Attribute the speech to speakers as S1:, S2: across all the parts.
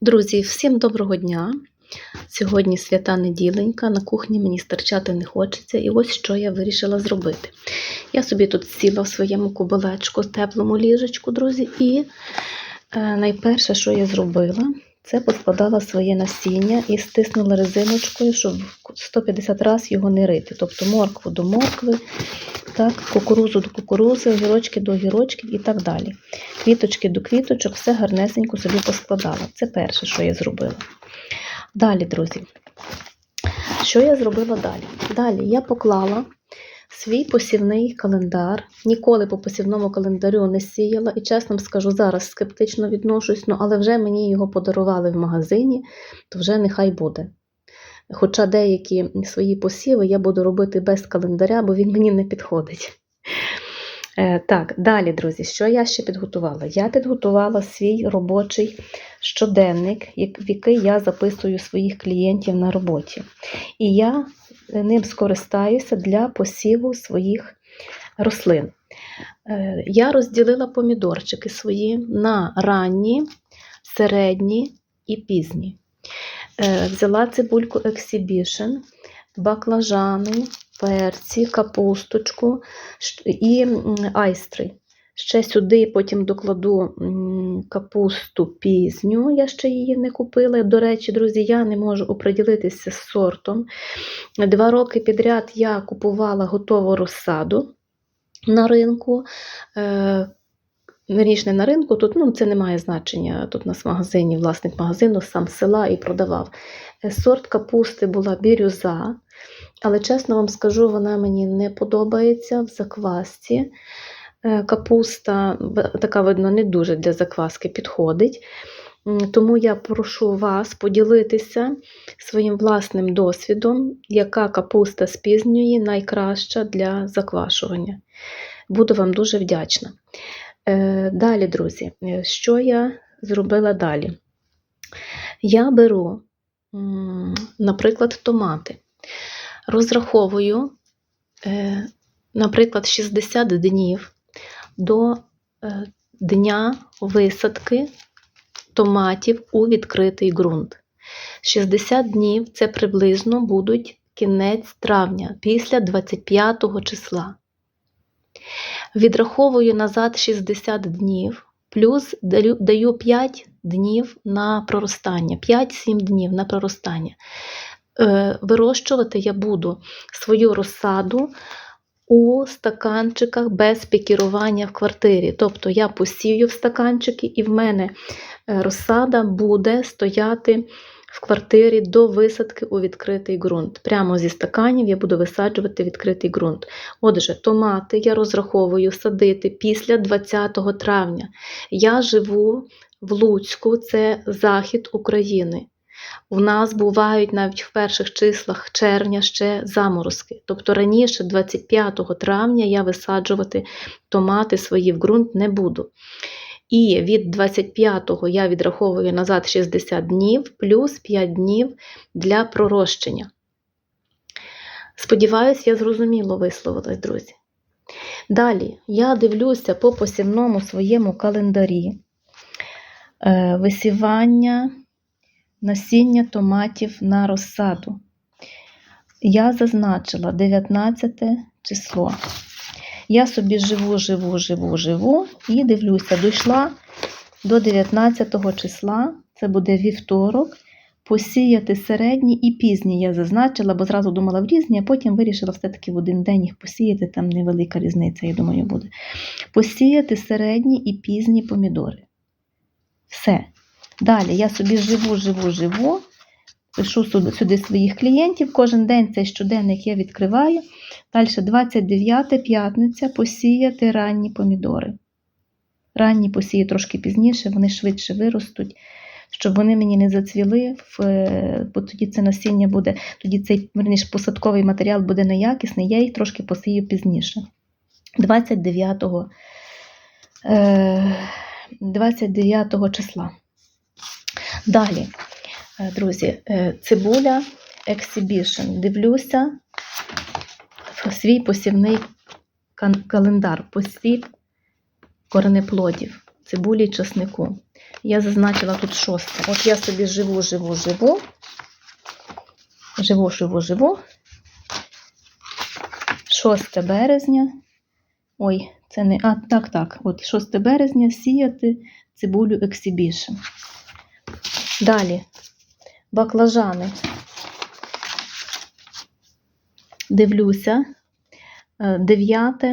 S1: Друзі, всім доброго дня! Сьогодні свята неділенька, на кухні мені стерчати не хочеться, і ось що я вирішила зробити. Я собі тут сіла в своєму кубелечку, теплому ліжечку, друзі, і е, найперше, що я зробила, це поскладала своє насіння і стиснула резиночкою, щоб 150 разів його не рити. Тобто моркву до моркви, так, кукурузу до кукурузи, огірочки до огірочків і так далі. Квіточки до квіточок, все гарнесенько собі поскладала. Це перше, що я зробила. Далі, друзі, що я зробила далі? Далі я поклала свій посівний календар. Ніколи по посівному календарю не сіяла, і чесно скажу, зараз скептично відношусь, ну, але вже мені його подарували в магазині, то вже нехай буде. Хоча деякі свої посіви я буду робити без календаря, бо він мені не підходить. Е, Так, далі, друзі, що я ще підготувала? Я підготувала свій робочий щоденник, в який я записую своїх клієнтів на роботі. І я ним скористаюся для посіву своїх рослин. Е, Я розділила помідорчики свої на ранні, середні і пізні. Е, Взяла цибульку Exhibition, баклажани, перці, капусточку і айстри. Ще сюди потім докладу капусту пізню, я ще її не купила. До речі, друзі, я не можу оприділитися з сортом. Два роки підряд я купувала готову розсаду на ринку. Е, Вірніше, на ринку, тут ну, це не має значення. Тут у нас в магазині, власник магазину, сам села і продавав. Е, Сорт капусти була бірюза, але чесно вам скажу, вона мені не подобається в заквасці. Е, Капуста така, видно, не дуже для закваски підходить. Тому я прошу вас поділитися своїм власним досвідом, яка капуста з пізньої найкраща для заквашування. Буду вам дуже вдячна. Е, Далі, друзі, е, що я зробила далі? Я беру, наприклад, томати. Розраховую, наприклад, 60 днів до е, дня висадки томатів у відкритий ґрунт. 60 днів це приблизно будуть кінець травня, після 25 числа. Відраховую назад 60 днів, плюс даю, даю 5 днів на проростання, 5-7 днів на проростання. Е, Вирощувати я буду свою розсаду у стаканчиках без пікірування в квартирі. Тобто я посію в стаканчики, і в мене е, розсада буде стояти в квартирі до висадки у відкритий ґрунт. Прямо зі стаканів я буду висаджувати відкритий ґрунт. Отже, томати я розраховую садити після 20 травня. Я живу в Луцьку, це захід України. У нас бувають навіть в перших числах червня ще заморозки. Тобто раніше, 25 травня, я висаджувати томати свої в ґрунт не буду. І від 25-го я відраховую назад 60 днів плюс 5 днів для пророщення. Сподіваюсь, я зрозуміло висловилась, друзі. Далі я дивлюся по посівному своєму календарі е, висівання насіння томатів на розсаду. Я зазначила 19 число. Я собі живу, живу, живу, живу і дивлюся, дійшла до 19 числа, це буде вівторок, посіяти середні і пізні я зазначила, бо зразу думала в різні, а потім вирішила все-таки в один день їх посіяти, там невелика різниця, я думаю, буде. Посіяти середні і пізні помідори. Все. Далі я собі живу, живу, живу, пишу сюди, своїх клієнтів. Кожен день цей щоденник я відкриваю. Далі 29 п'ятниця посіяти ранні помідори. Ранні посію трошки пізніше, вони швидше виростуть, щоб вони мені не зацвіли, е, бо тоді це насіння буде, тоді цей верніше, посадковий матеріал буде неякісний, я їх трошки посію пізніше. 29, е, 29 числа. Далі, е, друзі, е, цибуля Exhibition. Дивлюся в свій посівний календар, посів коренеплодів. цибулі і часнику. Я зазначила тут шосте. От я собі живу, живу, живу. Живу, живу, живу. 6 березня. Ой, це не. А, так, так. От 6 березня сіяти цибулю Exhibition. Далі. Баклажани. Дивлюся. Е, 9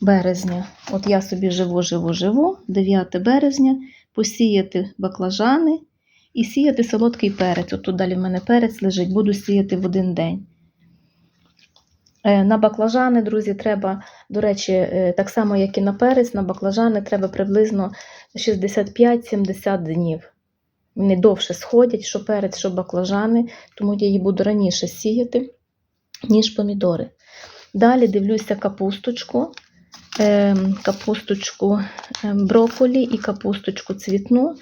S1: березня. От я собі живу, живу, живу. 9 березня. Посіяти баклажани і сіяти солодкий перець. От тут далі в мене перець лежить, буду сіяти в один день. Е, На баклажани, друзі, треба, до речі, е, так само, як і на перець, на баклажани треба приблизно 65-70 днів. Вони довше сходять, що перець, що баклажани, тому я її буду раніше сіяти, ніж помідори. Далі дивлюся капусточку, ем, капусточку ем, брокколі і капусточку цвітну.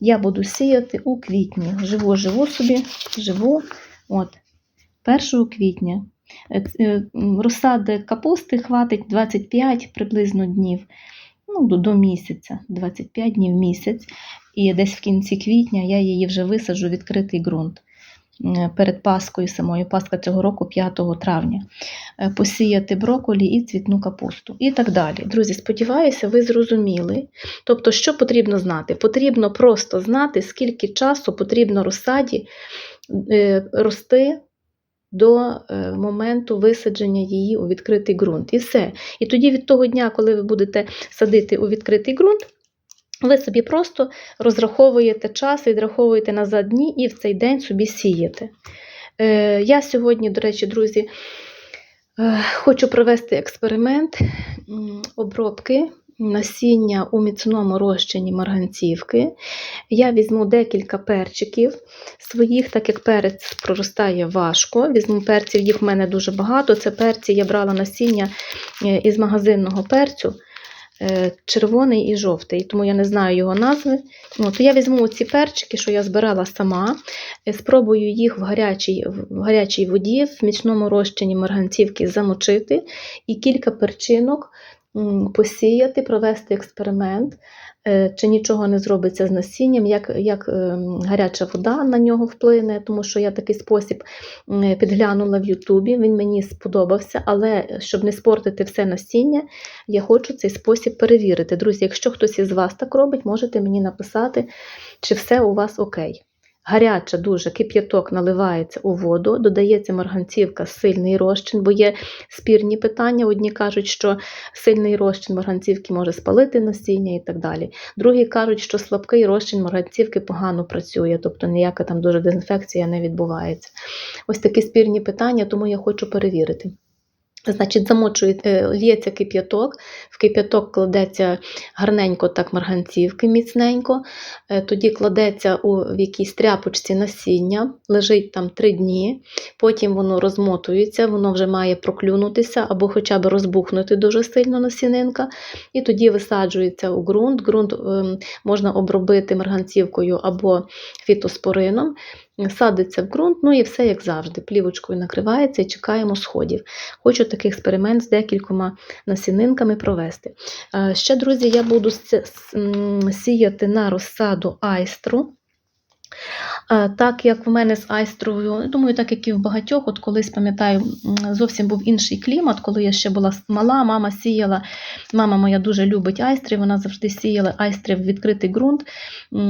S1: Я буду сіяти у квітні. Живу, живу собі, живу. От, 1 квітня. Е, е, Розсади капусти хватить 25 приблизно днів, ну, до, місяця, 25 днів місяць. І десь в кінці квітня я її вже висаджу в відкритий ґрунт. Е, Перед Паскою самою, Пасха цього року 5 травня. Посіяти брокколі і цвітну капусту. І так далі. Друзі, сподіваюся, ви зрозуміли. Тобто, що потрібно знати? Потрібно просто знати, скільки часу потрібно розсаді рости до е, моменту висадження її у відкритий ґрунт. І все. І тоді від того дня, коли ви будете садити у відкритий ґрунт, ви собі просто розраховуєте час, відраховуєте назад дні і в цей день собі сієте. Е, Я сьогодні, до речі, друзі, е, хочу провести експеримент обробки насіння у міцному розчині марганцівки. Я візьму декілька перчиків своїх, так як перець проростає важко. Візьму перців, їх в мене дуже багато. Це перці я брала насіння е, із магазинного перцю. е, Червоний і жовтий, тому я не знаю його назви. То я візьму ці перчики, що я збирала сама, е, спробую їх в гарячій, в гарячій воді, в мічному розчині марганцівки замочити і кілька перчинок посіяти, провести експеримент, е, чи нічого не зробиться з насінням, як, як ем, гаряча вода на нього вплине, тому що я такий спосіб підглянула в Ютубі, він мені сподобався, але щоб не спортити все насіння, я хочу цей спосіб перевірити. Друзі, якщо хтось із вас так робить, можете мені написати, чи все у вас окей. Гаряча дуже кип'яток наливається у воду, додається марганцівка, сильний розчин, бо є спірні питання. Одні кажуть, що сильний розчин марганцівки може спалити насіння і так далі. Другі кажуть, що слабкий розчин марганцівки погано працює, тобто ніяка там дуже дезінфекція не відбувається. Ось такі спірні питання, тому я хочу перевірити. Значить, замочує, лється кип'яток, в кип'яток кладеться гарненько так марганцівки міцненько, е, тоді кладеться у в якійсь тряпочці насіння, лежить там три дні, потім воно розмотується, воно вже має проклюнутися або хоча б розбухнути дуже сильно насінинка, і тоді висаджується у ґрунт. Ґрунт ем, можна обробити марганцівкою або фітоспорином, садиться в ґрунт, ну і все як завжди, плівочкою накривається і чекаємо сходів. Хочу такий експеримент з декількома насінинками провести. Е, Ще, друзі, я буду сіяти на розсаду айстру. Так як в мене з айстровою, думаю, так як і в багатьох, от колись пам'ятаю, зовсім був інший клімат, коли я ще була мала, мама сіяла. Мама моя дуже любить айстри, вона завжди сіяла айстри в відкритий ґрунт,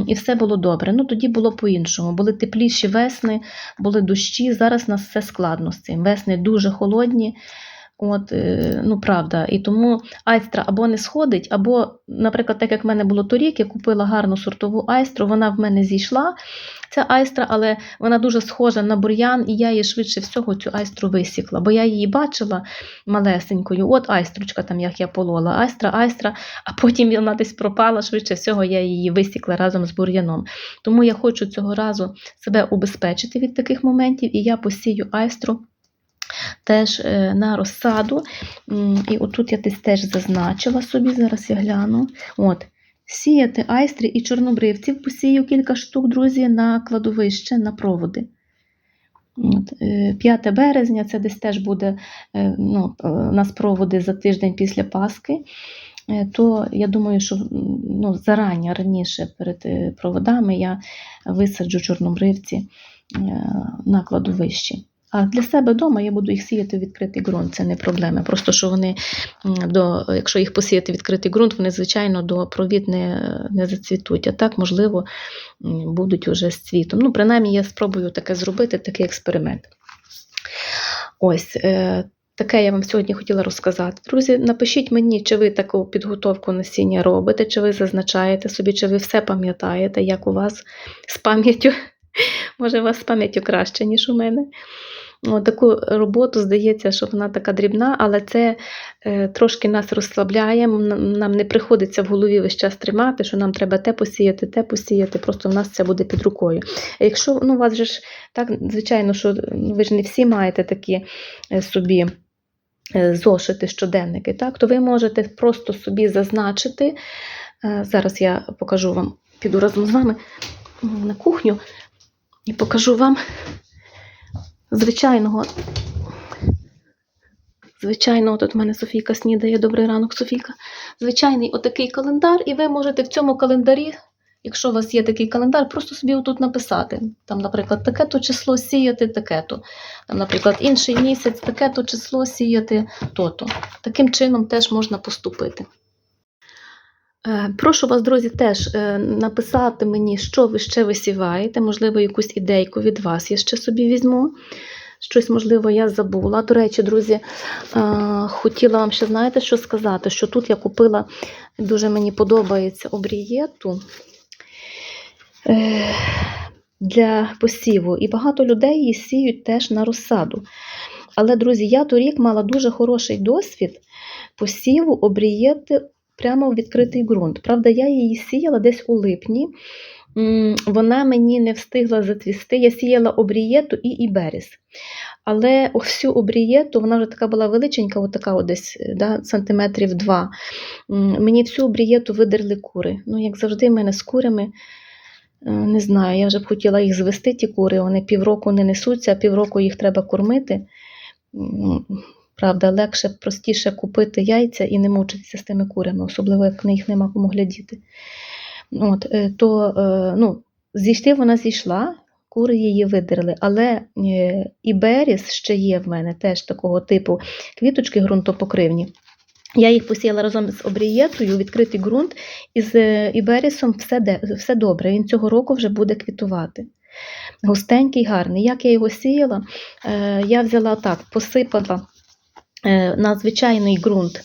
S1: і все було добре. Ну тоді було по-іншому. Були тепліші весни, були дощі. Зараз у нас все складно з цим. Весни дуже холодні. От, е, ну правда, і тому айстра або не сходить, або, наприклад, так як в мене було торік, я купила гарну сортову айстру, вона в мене зійшла, ця айстра, але вона дуже схожа на бур'ян, і я її швидше всього цю айстру висікла, бо я її бачила малесенькою. От айстручка, там як я полола, айстра, айстра, а потім вона десь пропала, швидше всього я її висікла разом з бур'яном. Тому я хочу цього разу себе убезпечити від таких моментів, і я посію айстру теж е, на розсаду. І отут я десь теж зазначила собі, зараз я гляну. От. Сіяти айстри і чорнобривців посію кілька штук, друзі, на кладовище, на проводи. Е, 5 березня це десь теж буде е, ну, е, у нас проводи за тиждень після Пасхи. е, то я думаю, що ну, зарані, раніше перед е, проводами я висаджу чорнобривці е, на кладовищі. А для себе вдома я буду їх сіяти в відкритий ґрунт, це не проблема. Просто що вони, до, якщо їх посіяти в відкритий ґрунт, вони, звичайно, до провід не, не зацвітуть. А так, можливо, будуть уже з цвітом. Ну, принаймні, я спробую таке зробити, такий експеримент. Ось. Е, Таке я вам сьогодні хотіла розказати. Друзі, напишіть мені, чи ви таку підготовку насіння робите, чи ви зазначаєте собі, чи ви все пам'ятаєте, як у вас з пам'яттю. Може, у вас з пам'яттю краще, ніж у мене. О, таку роботу здається, що вона така дрібна, але це е, трошки нас розслабляє. Нам не приходиться в голові весь час тримати, що нам треба те посіяти, те посіяти. Просто в нас це буде під рукою. А якщо ну, у вас же ж так, звичайно, що ви ж не всі маєте такі е, собі е, зошити, щоденники, так, то ви можете просто собі зазначити. е, Зараз я покажу вам, піду разом з вами на кухню і покажу вам звичайного. Звичайно, тут в мене Софійка снідає. Добрий ранок, Софійка. Звичайний отакий календар, і ви можете в цьому календарі, якщо у вас є такий календар, просто собі отут написати. Там, наприклад, таке-то число сіяти, таке-то. Там, наприклад, інший місяць, таке-то число сіяти, то-то. Таким чином теж можна поступити. Е, Прошу вас, друзі, теж е, написати мені, що ви ще висіваєте, можливо, якусь ідейку від вас я ще собі візьму. Щось, можливо, я забула. До речі, друзі, е, хотіла вам ще, знаєте, що сказати, що тут я купила, дуже мені подобається обрієту для посіву. І багато людей її сіють теж на розсаду. Але, друзі, я торік мала дуже хороший досвід посіву обрієти прямо в відкритий ґрунт. Правда, я її сіяла десь у липні. Вона мені не встигла зацвісти. Я сіяла обрієту і іберіс. Але всю обрієту, вона вже така була величенька, от от десь да, сантиметрів два. Мені всю обрієту видерли кури. Ну, як завжди, в мене з курями. е, Не знаю, я вже б хотіла їх звести, ті кури, вони півроку не несуться, а півроку їх треба кормити. Правда, легше, простіше купити яйця і не мучитися з тими курями, особливо як на їх нема кому глядіти. От, е, то е, ну, зійшти вона зійшла, кури її видерли, але е, і беріс ще є в мене теж такого типу квіточки ґрунтопокривні. Я їх посіяла разом з обрієтою, відкритий ґрунт, і з іберісом все, де, все добре. Він цього року вже буде квітувати. Густенький, гарний. Як я його сіяла, я взяла так, посипала на звичайний ґрунт,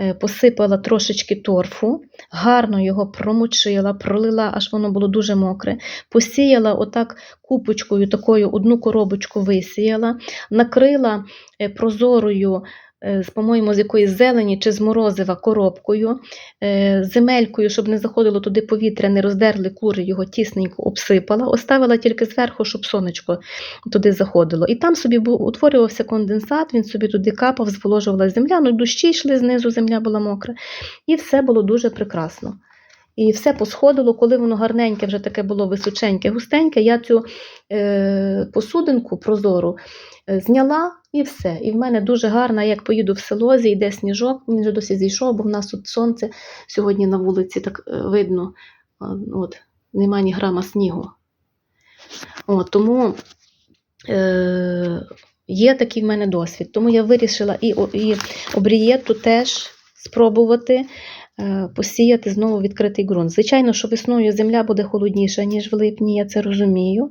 S1: е, посипала трошечки торфу, гарно його промочила, пролила, аж воно було дуже мокре. Посіяла отак купочкою, такою одну коробочку висіяла, накрила е, прозорою. Е, по-моєму, з якоїсь зелені чи з морозива коробкою, е, земелькою, щоб не заходило туди повітря, не роздерли кури, його тісненько обсипала, оставила тільки зверху, щоб сонечко туди заходило. І там собі утворювався конденсат, він собі туди капав, зволожувала земля, ну дощі йшли знизу, земля була мокра. І все було дуже прекрасно. І все посходило, коли воно гарненьке, вже таке було височеньке, густеньке, я цю е, посудинку прозору е, зняла і все. І в мене дуже гарна, як поїду в село, зійде сніжок, він вже досі зійшов, бо в нас тут сонце сьогодні на вулиці так е, видно, а, от, нема ні грама снігу. От, тому е, є такий в мене досвід. Тому я вирішила і, і обрієту теж спробувати е, посіяти знову відкритий ґрунт. Звичайно, що весною земля буде холодніша, ніж в липні, я це розумію.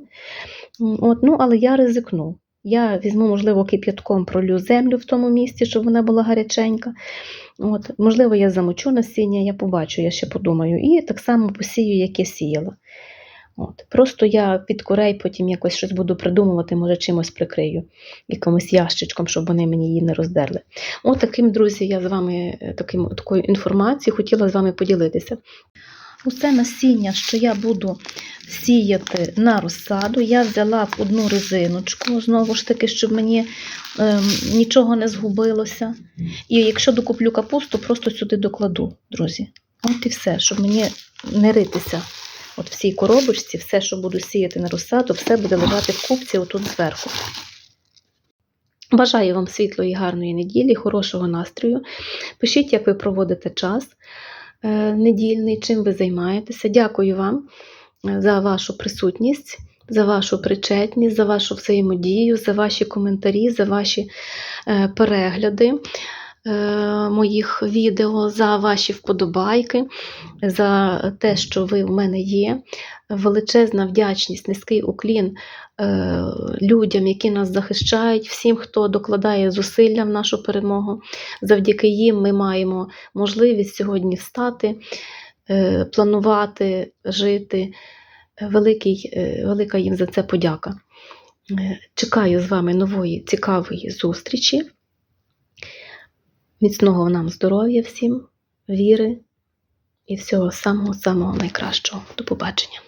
S1: От, ну, але я ризикну. Я візьму, можливо, кип'ятком пролю землю в тому місці, щоб вона була гаряченька. От, можливо, я замочу насіння, я побачу, я ще подумаю. І так само посію, як я сіяла. От. Просто я під курей потім якось щось буду придумувати, може чимось прикрию, якимось ящичком, щоб вони мені її не роздерли. От таким, друзі, я з вами е, таким, такою інформацією хотіла з вами поділитися. Усе насіння, що я буду сіяти на розсаду, я взяла в одну резиночку, знову ж таки, щоб мені ем, нічого не згубилося. І якщо докуплю капусту, просто сюди докладу, друзі. От і все, щоб мені не ритися. От в цій коробочці, все, що буду сіяти на розсаду, все буде лежати в купці отут зверху. Бажаю вам світлої, гарної неділі, хорошого настрою. Пишіть, як ви проводите час е, недільний, чим ви займаєтеся. Дякую вам е, за вашу присутність, за вашу причетність, за вашу взаємодію, за ваші коментарі, за ваші е, перегляди е, моїх відео, за ваші вподобайки, за те, що ви в мене є. Величезна вдячність, низький уклін е, людям, які нас захищають, всім, хто докладає зусилля в нашу перемогу. Завдяки їм ми маємо можливість сьогодні встати, е, планувати, жити. Великий, е, велика їм за це подяка. Е, Чекаю з вами нової цікавої зустрічі. Міцного нам здоров'я всім, віри і всього самого-самого найкращого. До побачення.